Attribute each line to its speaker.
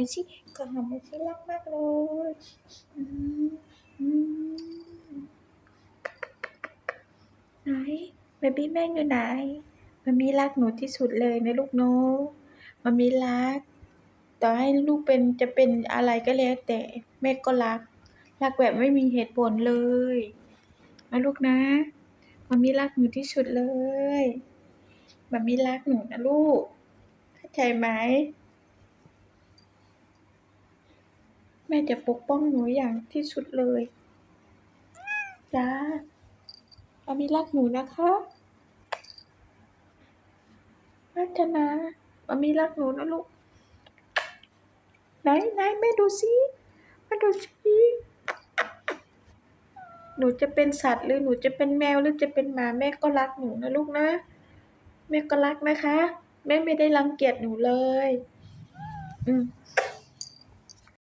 Speaker 1: น่อยสิขอหอมหน่อยสิรักมากเลยไหนเบบี้แม่อยู่ไหนมันมีรักหนูที่สุดเลยนะลูกเนอะมันมีรัก ต่อให้ลูกเป็นจะเป็นอะไรก็แล้วแต่แม่ก็รัก รักแบบไม่มีเหตุผลเลยนะลูกนะมันมีรักหนูที่สุดเลยมันมีรักหนูนะลูกเข้าใจไหม แม่จะปกป้องหนูอย่างที่สุดเลยจ้ามันมีรักหนูนะคะรัชนามันมีรักหนูนะลูก ไหนไหนแม่ดูสิแม่ดูสิหนูจะเป็นสัตว์หรือหนูจะเป็นแมวหรือจะเป็นหมาแม่ก็รักหนูนะลูกนะ แม่ก็รักนะคะ แม่ไม่ได้รังเกียจหนูเลย อืม